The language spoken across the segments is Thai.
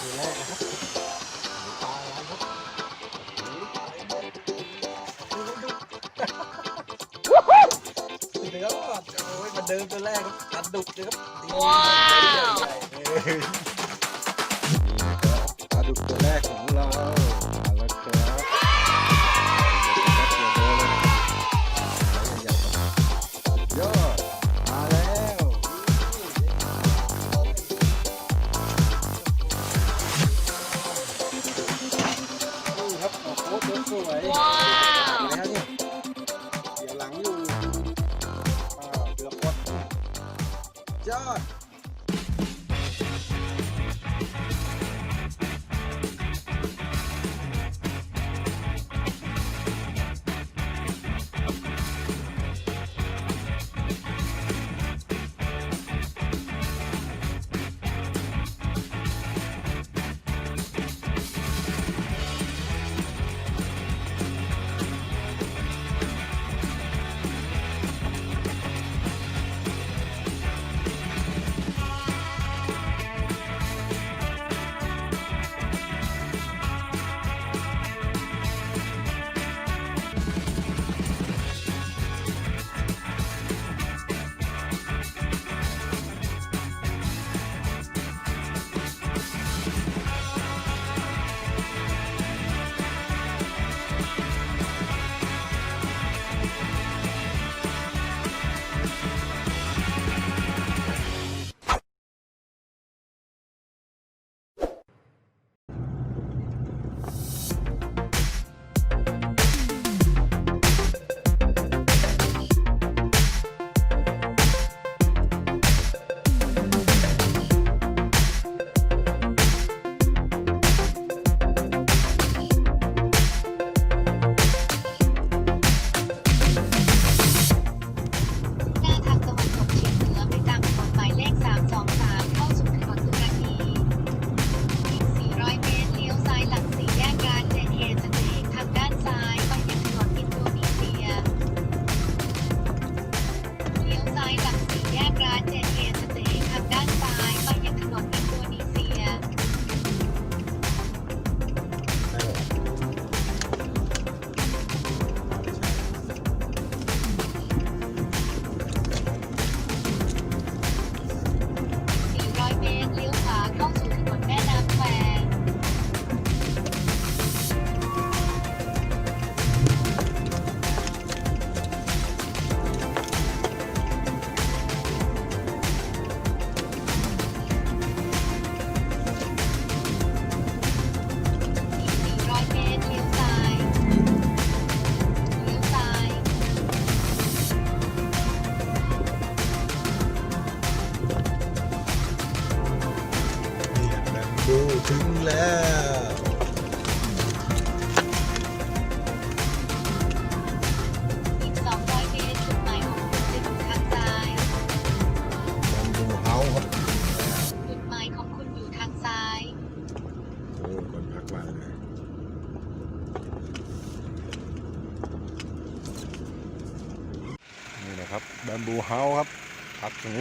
ตัวแรกนะครับปลาอะไรครับโอ้ยปลาอะไรเนี่ยดูดูดูเดี๋ยวก่อนโอ้ยมาเดินตัวแรกครับตัดดุเลยครับว้าวปลาดุกตัวแรกของเรา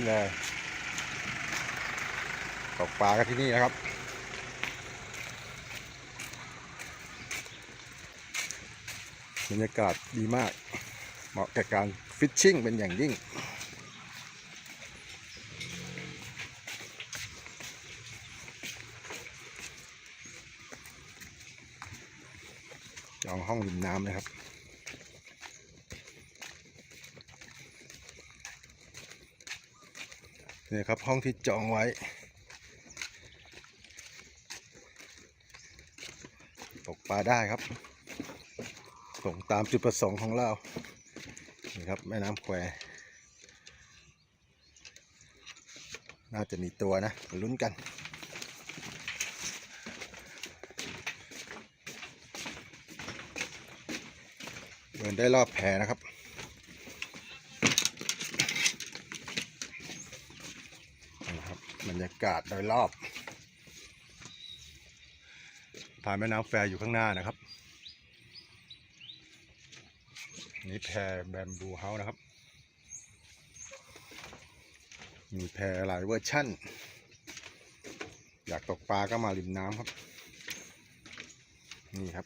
เลยตกปลากันที่นี่นะครับ บรรยากาศดีมาก เหมาะแก่การฟิชชิ่งเป็นอย่างยิ่งจองห้องริมน้ำนะครับ นี่ครับห้องที่จองไว้ ตกปลาได้ครับ ส่งตามจุดประสงค์ของเรา นี่ครับแม่น้ำแควน่าจะมีตัวนะลุ้นกันเดินได้รอบแพนะครับบรรยากาศโดยรอบพานแม่น้ำแฟอยู่ข้างหน้านะครับ นี่แพแบมบูเฮาส์นะครับ มีแพหลายเวอร์ชั่น อยากตกปลาก็มาริมน้ำครับ นี่ครับ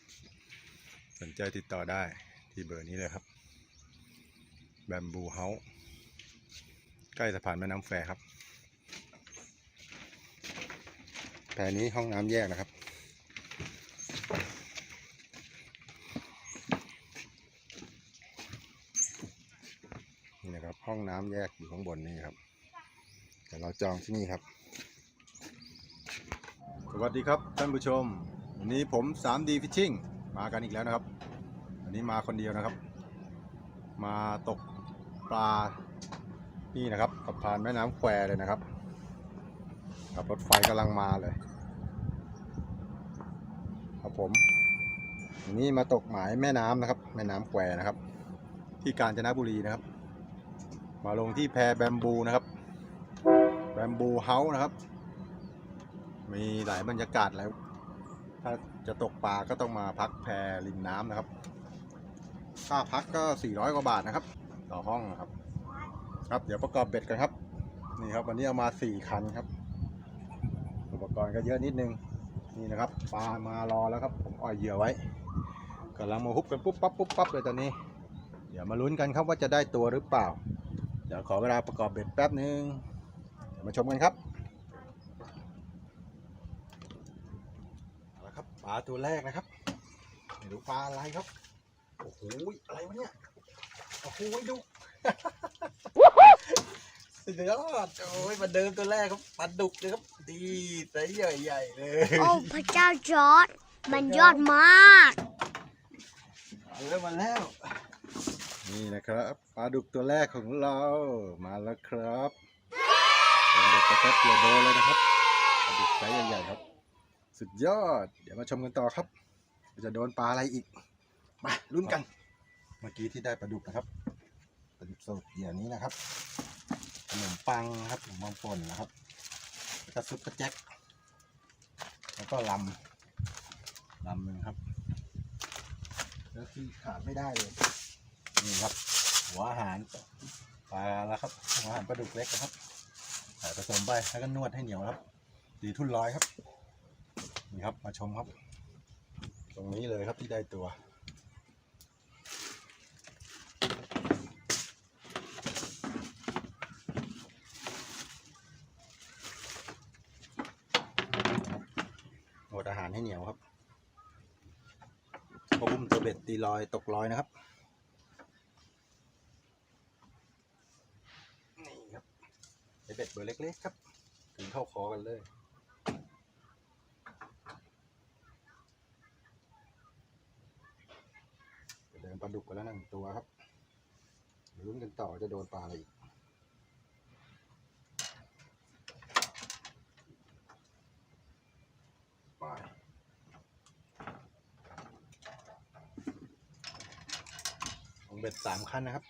สนใจติดต่อได้ที่เบอร์นี้เลยครับ แบมบูเฮาส์ใกล้สะพานแม่น้ำแฟครับ แพรนี้ห้องน้ำแยกนะครับ นี่นะครับ ห้องน้ำแยกอยู่ข้างบนนี่ครับ แต่เราจองที่นี่ครับ สวัสดีครับท่านผู้ชม วันนี้ผม 3D Fishing มากันอีกแล้วนะครับ วันนี้มาคนเดียวนะครับ มาตกปลานี่นะครับสะพานแม่น้ำแควเลยนะครับ กับรถไฟกำลังมาเลย ผมวันนี้มาตกหมายแม่น้ำนะครับ แม่น้ำแควนะครับ ที่กาญจนบุรีนะครับ มาลงที่แพแบมบูนะครับ แบมบูเฮาส์นะครับ มีหลายบรรยากาศแล้ว ถ้าจะตกปลาก็ต้องมาพักแพริมน้ำนะครับ ค่าพักก็ 400 กว่าบาทนะครับ ต่อห้องนะครับ ครับเดี๋ยวประกอบเบ็ดกันครับ นี่ครับวันนี้เอามา 4 คันครับ อุปกรณ์ก็เยอะนิดนึง นี่นะครับปลามารอแล้วครับผมอ่อยเหยื่อไว้กำลังมาฮุบกันปุ๊บปั๊บปุ๊บปั๊บเลยตอนนี้ เดี๋ยวมาลุ้นกันครับว่าจะได้ตัวหรือเปล่า เดี๋ยวขอเวลาประกอบเบ็ดแป๊บนึงเดี๋ยวมาชมกันครับเอาละครับปลาตัวแรกนะครับไม่รู้ปลาอะไรครับโอ้โหอะไรวะเนี่ยโอ้โหดู สุดยอดโอ้ยมาเดิมตัวแรกครับปลาดุกเลยครับดีไซส์ใหญ่ๆเลย โอ้พระเจ้าจอร์ดมันยอดมากมาแล้วมาแล้ว นี่นะครับปลาดุกตัวแรกของเรามาแล้วครับเด็กกระแทกเกียโดเลยนะครับปลาดุกไซส์ใหญ่ๆครับ สุดยอด เดี๋ยวมาชมกันต่อครับว่าจะโดนปลาอะไรอีก มาลุ้นกัน เมื่อกี้ที่ได้ปลาดุกนะครับปลาดุกสดเหยื่อนี้นะครับ ขนมปังนะครับขนมปังป่นนะครับแล้วก็ซุปกระแจ็คแล้วก็ลำลำหนึ่งครับ แล้วที่ขาดไม่ได้เลยนี่ครับ หัวอาหารปลาแล้วครับหัวอาหารปลาดุกเล็กนะครับใส่ผสมไปแล้วก็นวดให้เหนียวครับ ดีทุ่นร้อยครับนี่ครับมาชมครับ ตรงนี้เลยครับที่ได้ตัว นวดอาหาร ให้เหนียวครับพอบุ้มตัวเบ็ดตีลอยตกลอยนะครับนี่ครับเบ็ดเบอร์เล็กๆครับ ถึงเข้าคอกันเลยเดินปลาดุกไปแล้วหนึ่งตัวครับลุ้นกันต่อจะโดนปลาอะไรอีกไป เบ็ดสามขั้นนะครับ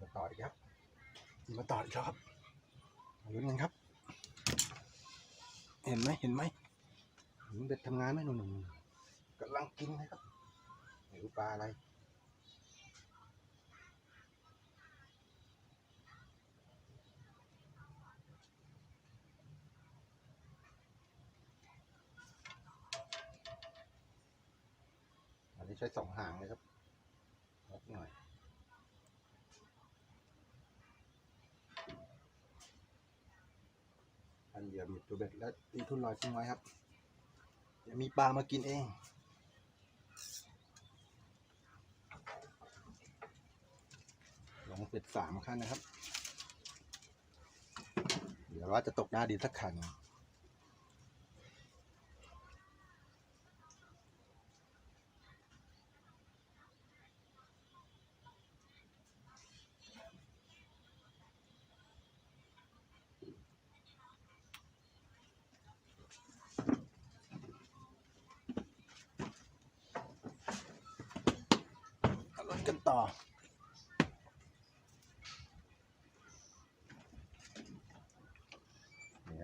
มาต่ออีกครับ มาต่ออีกแล้วครับมาลุ้นกันครับ เห็นไหมเห็นไหมเห็นเบ็ดทำงานไหมหนุ่มๆกำลังกินนะครับไม่รู้ปลาอะไร อันนี้ใช้สองหางเลยครับลดหน่อย อันเหยื่อบีตัวเบ็ดและตีทุ่นลอยทิ้งไว้ครับเดี๋ยวมีปลามากินเองลงเป็ดสามขั้นนะครับ เดี๋ยวว่าจะตกหน้าดินสักขัน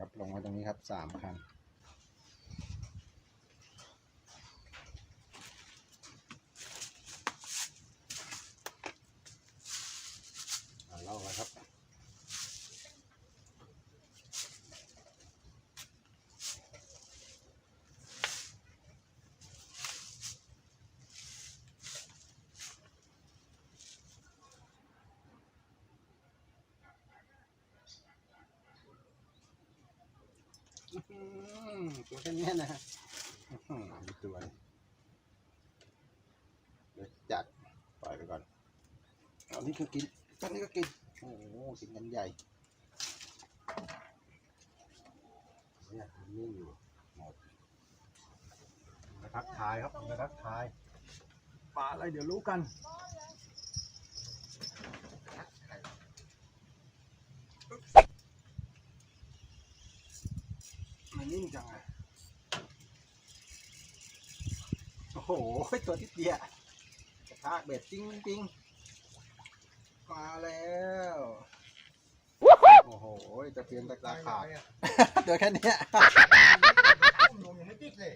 ครับ ลงมาตรงนี้ครับสามคัน ครับ อื้อหือตัวแค่เนี้ยนะอื้อหือมีตัวเลยเดี๋ยวจัดปล่อยไปก่อนอันนี้ ก็กินตอนนี้ก็กิน โอ้โหกินกันใหญ่เนี่ยมันนิ่งอยู่หมดมาทักทายครับมาทักทายปลาอะไรเดี๋ยวรู้กันมันนิ่งจังอะโอ้โหตัวที่เดียกระทากเบ็ดจริงจริง มาแล้ว โอ้โห จะเพียนตะกร้าขาดตัวแค่เนี้ยลงยังไม่ติดเลย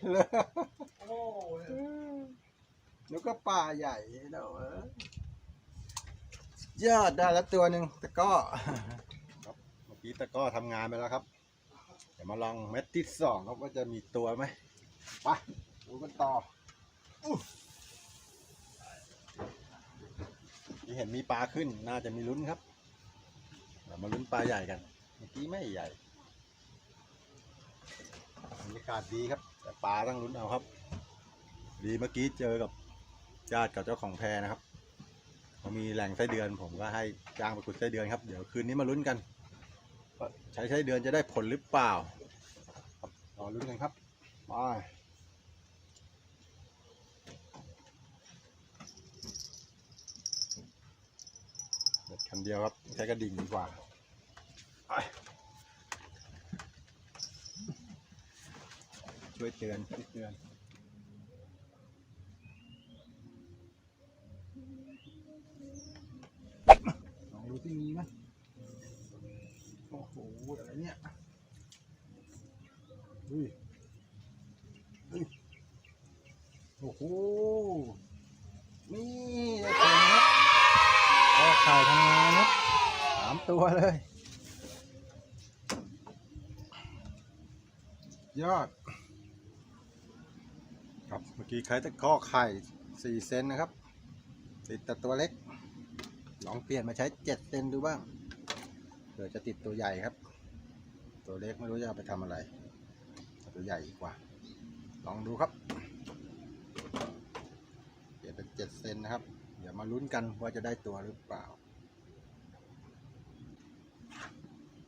โอ้แล้วก็ปลาใหญ่เด้อเอ้ยยอดได้แล้วตัวหนึ่งตะกร้อครับเมื่อกี้ตะกร้อทำงานไปแล้วครับ เดี๋ยวมาลองเม็ดที่สองครับว่าจะมีตัวไหมไปดูกันต่ออู้ ที่เห็นมีปลาขึ้น น่าจะมีลุ้นครับเดี๋ยวมาลุ้นปลาใหญ่กันเมื่อกี้ไม่ใหญ่บรรยากาศดีครับ แต่ปลาต้องลุ้นเอาครับ ดีเมื่อกี้เจอกับญาติกับเจ้าของแพนะครับเขามีแหล่งไส้เดือน ผมก็ให้จ้างไปขุดไส้เดือนครับ เดี๋ยวคืนนี้มาลุ้นกันใช้ไส้เดือนจะได้ผลหรือเปล่าครับรอลุ้นกันครับไปเด็ด คันเดียวครับ ใช้กระดิ่งดีกว่าช่วยเตือนช่วยเตือน ลองดูที่มีไหมโอ้โห อะไรเนี่ยเฮ้ยเฮ้ยโอ้โห นี่ได้ผลครับก็ถ่ายทำงานครับสามตัวเลย ยอด ครับ เมื่อกี้ ใครตะข้อไข่สี่เซนนะครับ ติดแต่ตัวเล็ก ลองเปลี่ยนมาใช้เจ็ดเซนดูบ้างเผื่อจะติดตัวใหญ่ครับ ตัวเล็กไม่รู้จะเอาไปทำอะไร ตัวใหญ่ดีกว่า ลองดูครับ เปลี่ยนเป็นเจ็ดเซนนะครับ เดี๋ยวมาลุ้นกันว่าจะได้ตัวหรือเปล่า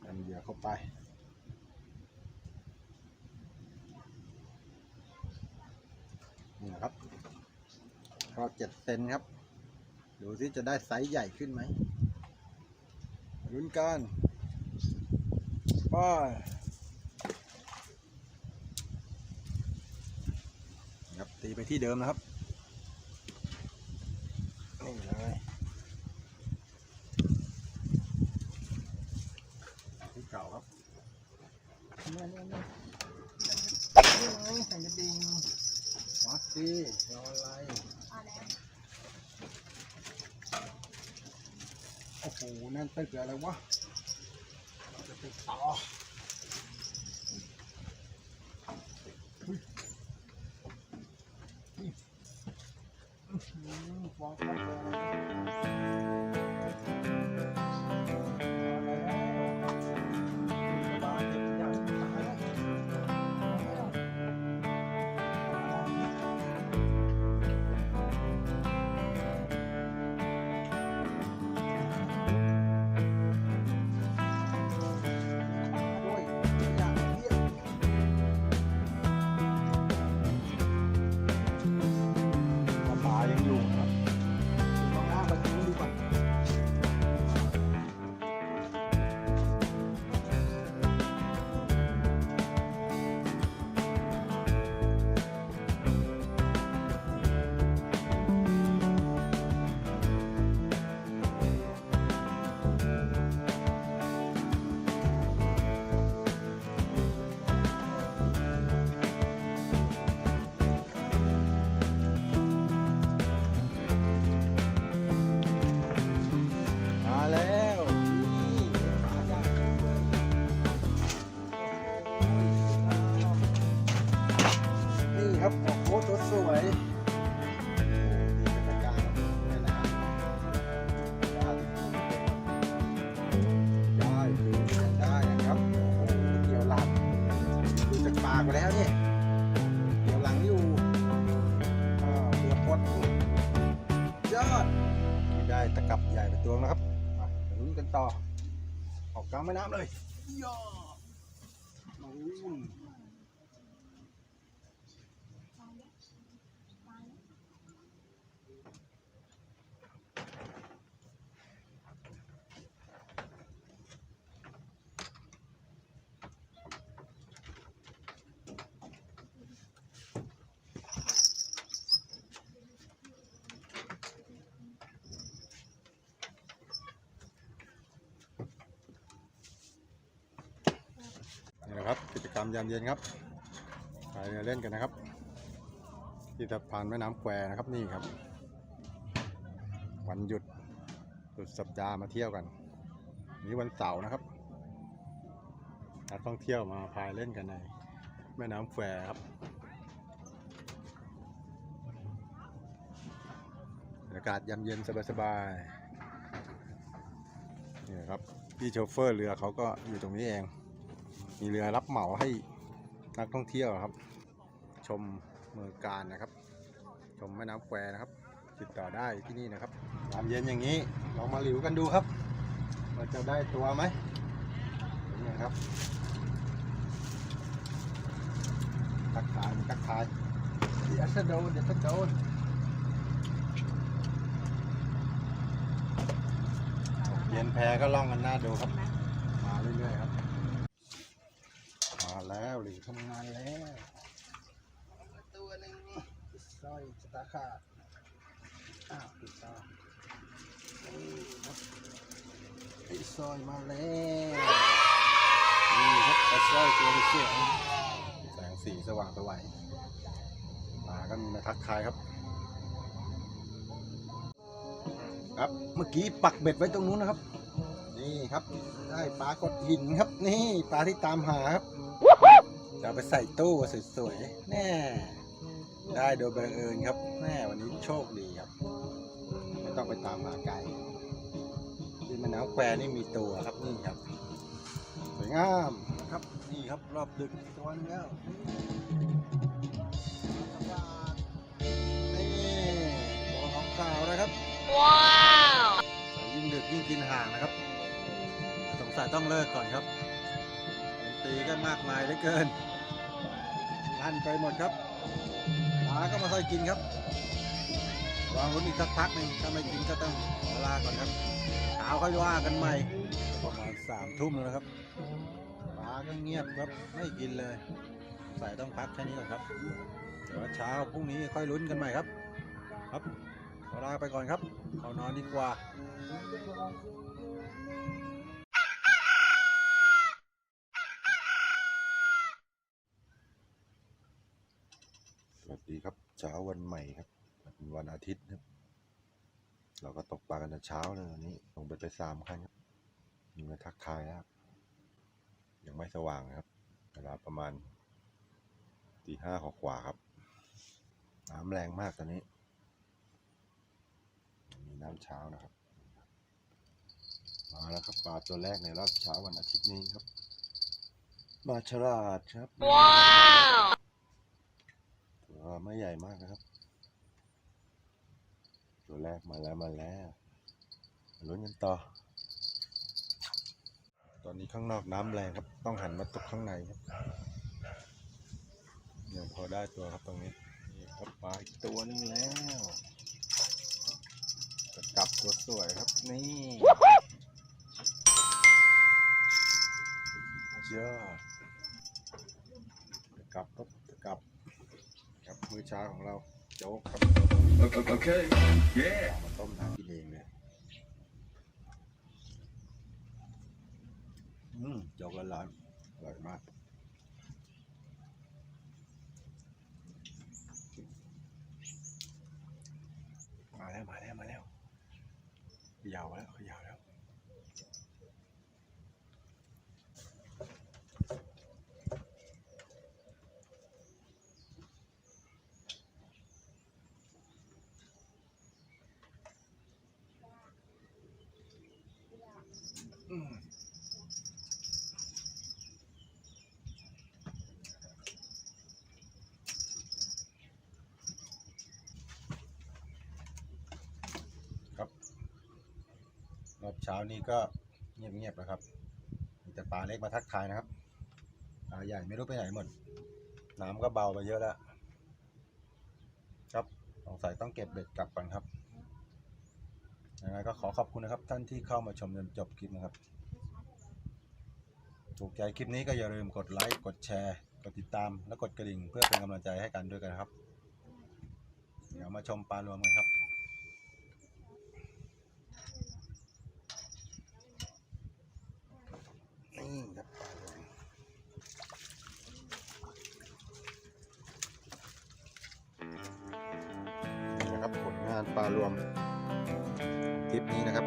ทำเหยื่อเข้าไป นี่นะครับก็เจ็ดเซนครับ ดูที่จะได้ไซส์ใหญ่ขึ้นไหมลุ้นกันไปครับตีไปที่เดิมนะครับนี่เลยที่เก่าครับเนี่ยเนี่ยเนี่ยนี่ไงแข่งกระดิ่ งวัดสิรออะไรโอ้โหแน่นตึกอะไรวะจะติดต่อฟ้อหือฟองฟอง ต่อ ออกกลางแม่น้ำเลย ครับ กิจกรรมยามเย็นครับไปเรือเล่นกันนะครับ ที่สะพานแม่น้ำแควนะครับนี่ครับ วันหยุดสุดสัปดาห์มาเที่ยวกัน นี่วันเสาร์นะครับนักท่องเที่ยวมาพายเล่นกันในแม่น้ำแควครับบรรยากาศยามเย็นสบายๆนี่ครับพี่โชเฟอร์เรือเขาก็อยู่ตรงนี้เอง มีเรือรับเหมาให้นักท่องเที่ยวครับ ชมเมืองการนะครับ ชมแม่น้ำแควนะครับ ติดต่อได้ที่นี่นะครับยามเย็นอย่างนี้ลองมาหลิวกันดูครับว่าจะได้ตัวไหมนี่ครับตักทายตักทายเดี๋ยวจะโดนเดี๋ยวจะโดนเย็นแพก็ล่องกันหน้าดูครับ มาเรื่อยๆครับมา แล้วหรือทำงานแล้วตัวหนึ่งสร้อยสตาขาดอ้าวปิดตานี่ครับไอ้สร้อยมาแล้วนี่ครับไอ้สร้อยตัวเสียงแสงสีสว่างสวัยมาก็มีมาทักทายครับ ครับเมื่อกี้ปักเบ็ดไว้ตรงนู้นนะครับ นี่ครับได้ปลากดหินครับนี่ปลาที่ตามหาครับ จะเอาไปใส่ตู้สวยๆแน่ ได้โดยบังเอิญครับแม่วันนี้โชคดีครับ ไม่ต้องไปตามหาไกลที่แม่น้ำแควนี่มีตัวครับนี่ครับ สวยงามนะครับนี่ครับรอบดึกตัวนึงแล้วนี่ตัวของขาวนะครับ ว้าว ยิ่งดึกยิ่งกินห่างนะครับ สงสัยต้องเลิกก่อนครับดน ตีก็มากมายเหลือเกินลั่นไปหมดครับหมาก็มาค่อยกินครับวางรถอีกสักพักหนึ่งถ้าไม่กินก็ต้องขอลาก่อนครับเช้าค่อยว่ากันใหม่ประมาณสามทุ่มแล้วนะครับหมาก็เงียบครับไม่กินเลย ใส่ต้องพักแค่นี้ก่อนครับเดี๋ยวเช้าพรุ่งนี้ค่อยลุ้นกันใหม่ครับ ครับขอลาไปก่อนครับ เขานอนดีกว่า วัสดีครับเช้าวันใหม่ครับเป็นวันอาทิตย์ครับ เราก็ตกปลากันแต่เช้าเลยวันนี้ลงไปไปสามคันครับมีมาทักทายครับ ยังไม่สว่างครับเวลาประมาณตีห้ากว่าครับ น้ำแรงมากตอนนี้ มีน้ำเช้านะครับ มาแล้วครับปลาตัวแรกในรอบเช้าวันอาทิตย์นี้ครับปลาฉลาดครับว้าว ไม่ใหญ่มากนะครับ ตัวแรกมาแล้วมาแล้วลุ้นกันต่อ ตอนนี้ข้างนอกน้ำแรงครับ ต้องหันมาตกข้างในครับยังพอได้ตัวครับตรงนี้นี่ครับปลาอีกตัวหนึงแล้วจะกลับตัวสวยครับนี่เจ้าจะกลับครับจะกับครับมื้อ เช้าของเราโจ๊กครับ Okay. Yeah. เอามาต้มทานกินเองเลยอืมโจ๊กร้อนๆอร่อยมาก มาแล้วมาแล้วมาแล้วเขยาวแล้วเขยาวแล้ว อืม เช้านี้ก็เงียบๆนะครับ มีแต่ปลาเล็กมาทักทายนะครับปลาใหญ่ไม่รู้ไปไหนหมด น้ำก็เบาไปเยอะแล้ว ครับสงสัยต้องเก็บเบ็ดกลับก่อนครับยังไงก็ขอขอบคุณนะครับท่านที่เข้ามาชมจนจบคลิปนะครับ ถูกใจคลิปนี้ก็อย่าลืมกดไลค์ กดแชร์ กดติดตาม และกดกระดิ่งเพื่อเป็นกำลังใจให้กันด้วยกันครับ เดี๋ยวมาชมปลารวมกันครับ ปลารวมทริปนี้นะครับ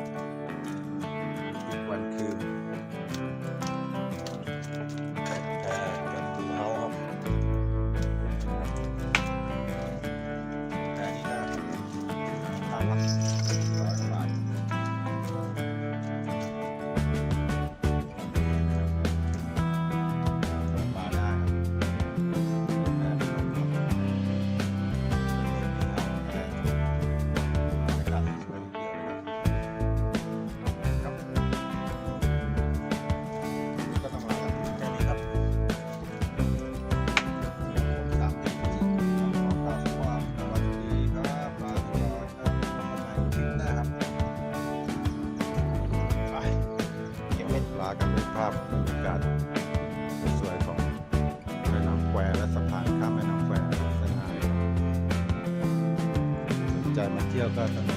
สนใ